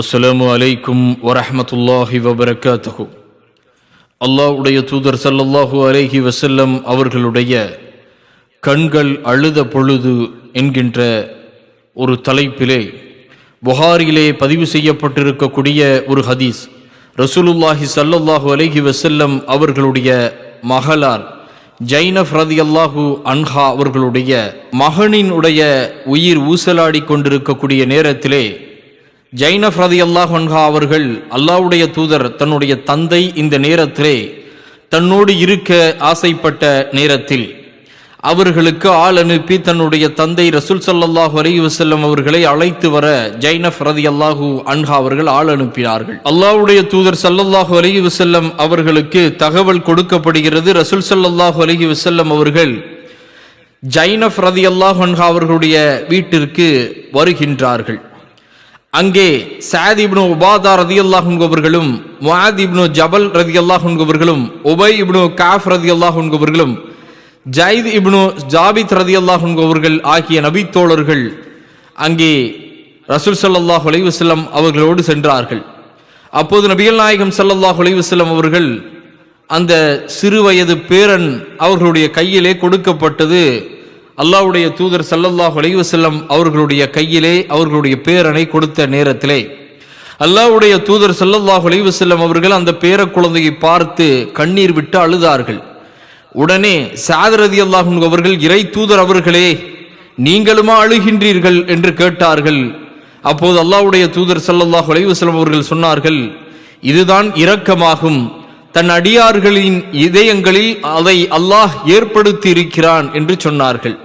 அஸ்லாம் அலைக்கும் வரஹ்மத்துல்லாஹி வபரகாத்துஹு. அல்லாஹ்வுடைய தூதர் சல்லல்லாஹு அலைஹி வசல்லம் அவர்களுடைய கண்கள் அழுத பொழுது என்கின்ற ஒரு தலைப்பிலே புகாரிலே பதிவு செய்யப்பட்டிருக்கக்கூடிய ஒரு ஹதீஸ். ரசூலுல்லாஹி சல்லல்லாஹு அலைஹி வசல்லம் அவர்களுடைய மகளார் ஜைனப் ரதியல்லாஹு அன்ஹா அவர்களுடைய மகனினுடைய உயிர் ஊசலாடி கொண்டிருக்கக்கூடிய நேரத்திலே ஜைனப் ரதி அல்லாஹ் அன்ஹா அவர்கள் அல்லாவுடைய தூதர் தன்னுடைய தந்தை இந்த நேரத்திலே தன்னோடு இருக்க ஆசைப்பட்ட நேரத்தில் அவர்களுக்கு ஆள் அனுப்பி தன்னுடைய தந்தை ரசூல் ஸல்லல்லாஹு அலி வசல்லம் அவர்களை அழைத்து வர ஜைனப் ரதி அல்லாஹு அன்ஹா அவர்கள் ஆள் அனுப்பினார்கள். அல்லாவுடைய தூதர் சல்லல்லாஹு அலி வசல்லம் அவர்களுக்கு தகவல் கொடுக்கப்படுகிறது. ரசூல் சல்லாஹு அலி வசல்லம் அவர்கள் ஜைனப் ரதி அல்லாஹ் அன்ஹா அவர்களுடைய வீட்டிற்கு வருகின்றார்கள். அங்கே சாத் இப்னு உபாதா ரதி அவர்களும் முஆத் இப்னு ஜபல் ரதி அவர்களும் உபை இப்னு காஃப் ரதி அவர்களும் ஜைத் இப்னு ஜாபித் ரதி அவர்கள் ஆகிய நபித்தோழர்கள் அங்கே ரசூல் சல்லாஹ் அலைவசல்லம் அவர்களோடு சென்றார்கள். அப்போது நபிகள் நாயகம் சல்லாஹ் அலைவசல்லம் அவர்கள் அந்த சிறு வயது பேரன் அவர்களுடைய கையிலே கொடுக்கப்பட்டது அல்லாவுடைய தூதர் சல்லல்லாஹ் அலைவசல்லம் அவர்களுடைய கையிலே அவர்களுடைய பேரனை கொடுத்த நேரத்திலே. அல்லாவுடைய தூதர் சல்லல்லாஹ் அலைவசல்லம் அவர்கள் அந்த பேர குழந்தையை பார்த்து கண்ணீர் விட்டு அழுதார்கள். உடனே சாதரதி அல்லாஹும் அவர்கள் இறை தூதர் அவர்களே நீங்களுமா அழுகின்றீர்கள்? என்று கேட்டார்கள். அப்போது அல்லாவுடைய தூதர் சல்லல்லாஹ் அலைவசல்லம் அவர்கள் சொன்னார்கள் இதுதான் இரக்கமாகும். தன் அடியார்களின் இதயங்களில் அதை அல்லாஹ் ஏற்படுத்தி இருக்கிறான் என்று சொன்னார்கள்.